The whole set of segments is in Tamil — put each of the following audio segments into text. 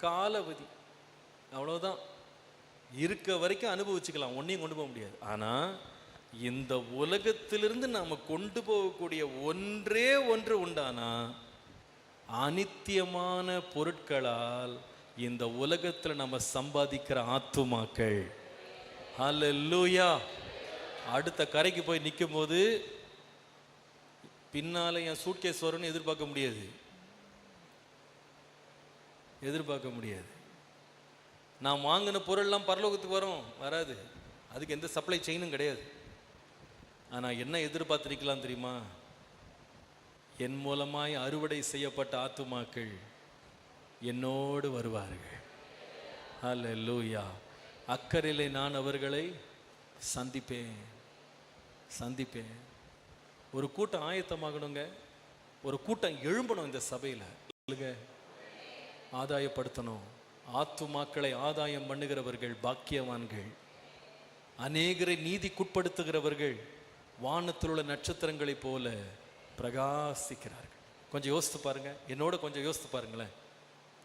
காலவதி. அவ்வளோதான் இருக்க வரைக்கும் அனுபவிச்சுக்கலாம். ஒன்றையும் கொண்டு போக முடியாது. ஆனால் இந்த உலகத்திலிருந்து நாம் கொண்டு போகக்கூடிய ஒன்றே ஒன்று உண்டானா அனித்தியமான பொருட்களால் இந்த உலகத்தில் நம்ம சம்பாதிக்கிற ஆத்துமாக்கள். ஹalleluya. அடுத்த கரைக்கு போய் நிற்கும் போது பின்னால் என் சூட்கேஸ் வரும்னு எதிர்பார்க்க முடியாது. எதிர்பார்க்க முடியாது. நான் வாங்கின பொருள்லாம் பரலோகத்துக்கு வரும் வராது. அதுக்கு எந்த சப்ளை செயினும் கிடையாது. ஆனால் என்ன எதிர்பார்த்திருக்கலாம் தெரியுமா? என் மூலமாய் அறுவடை செய்யப்பட்ட ஆத்துமாக்கள் என்னோடு வருவார்கள். அல்ல லூயா அக்கறையிலே நான் அவர்களை சந்திப்பேன். சந்திப்பேன். ஒரு கூட்டம் ஆயத்தமாகணுங்க. ஒரு கூட்டம் எழும்பணும் இந்த சபையில். சொல்லுங்கள் ஆதாயப்படுத்தணும். ஆத்துமாக்களை ஆதாயம் பண்ணுகிறவர்கள் பாக்கியவான்கள். அநேகரை நீதிக்குட்படுத்துகிறவர்கள் வானத்தில் உள்ள நட்சத்திரங்களைப் போல பிரகாசிக்கிறார்கள். கொஞ்சம் யோசித்து பாருங்க. என்னோட கொஞ்சம் யோசித்து பாருங்களேன்.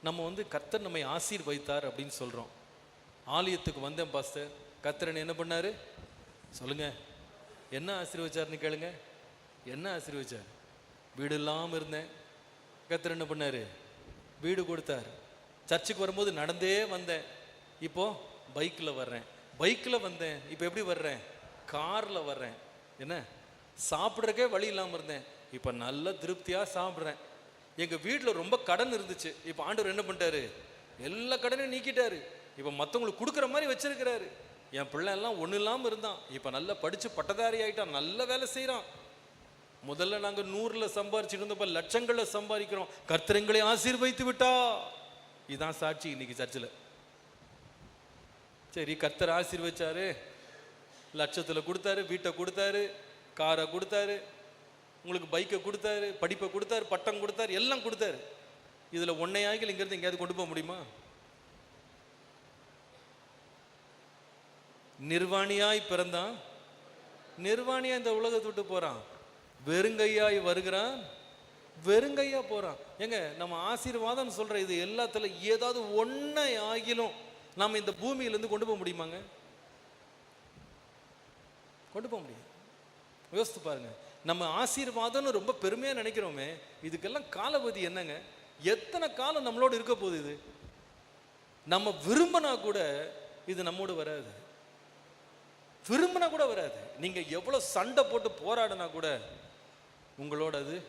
நம்ம வந்து கர்த்தர் நம்மை ஆசீர் வைத்தார் அப்படின்னு சொல்கிறோம் ஆலயத்துக்கு வந்தேன் பாஸ்டர். கர்த்தர் என்ன பண்ணாரு? சொல்லுங்கள் என்ன ஆசீர்வச்சார்னு கேளுங்க. என்ன ஆசீர்வச்சார் வீடு இல்லாமல் இருந்தேன். கர்த்தர் என்ன பண்ணார்? வீடு கொடுத்தார். சர்ச்சுக்கு வரும்போது நடந்தே வந்தேன். இப்போது பைக்கில் வர்றேன். பைக்கில் வந்தேன். இப்போ எப்படி வர்றேன்? காரில் வர்றேன். என்ன? சாப்பிட்றக்கே வழி இல்லாமல் இருந்தேன். இப்போ நல்ல திருப்தியாக சாப்பிட்றேன். எங்கள் வீட்டில் ரொம்ப கடன் இருந்துச்சு. இப்போ ஆண்டவர் என்ன பண்ணிட்டாரு? எல்லா கடனையும் நீக்கிட்டாரு. இப்போ மற்றவங்களுக்கு கொடுக்குற மாதிரி வச்சிருக்கிறாரு. என் பிள்ளை எல்லாம் ஒன்றும் இல்லாமல் இருந்தான். இப்போ நல்லா படித்து பட்டதாரி ஆகிட்டான் நல்ல வேலை செய்கிறான். முதல்ல நாங்கள் நூறில் சம்பாரிச்சுட்டு இருந்தோம் இப்போ லட்சங்களில் சம்பாதிக்கிறோம். கர்த்தரங்களை ஆசீர்வைத்து விட்டா இதுதான் சாட்சி இன்னைக்கு சர்ச்சில். சரி கர்த்தர் ஆசீர்வச்சாரு லட்சத்தில் கொடுத்தாரு வீட்டை கொடுத்தாரு காரை கொடுத்தாரு உங்களுக்கு பைக்கை கொடுத்தாரு படிப்பை கொடுத்தாரு பட்டம் கொடுத்தாரு எல்லாம் கொடுத்தாரு. இதில் ஒன்னையாகில் இங்கேருந்து எங்கேயாவது கொண்டு போக முடியுமா? நிர்வாணியாய் பிறந்தான். நிர்வாணியா இந்த உலகத்தை விட்டு போகிறான் வெறுங்கையாய் வருகிறான் வெறுங்கையா போறான். ஏங்க நம்ம ஆசீர்வாதம் சொல்ற இது எல்லாத்துல ஏதாவது ஒன்றை ஆகிலும் நம்ம இந்த பூமியிலேருந்து கொண்டு போக முடியுமாங்க? கொண்டு போக முடியும் யோசித்து பாருங்க நம்ம ஆசீர்வாதம்னு ரொம்ப பெருமையா நினைக்கிறோமே இதுக்கெல்லாம் காலவதி என்னங்க? எத்தனை காலம் நம்மளோட இருக்க போகுது இது? நம்ம விரும்பினா கூட இது நம்மோடு வராது. விரும்பினா கூட வராது. நீங்க எவ்வளவு சண்டை போட்டு போராடினா கூட உங்களோடது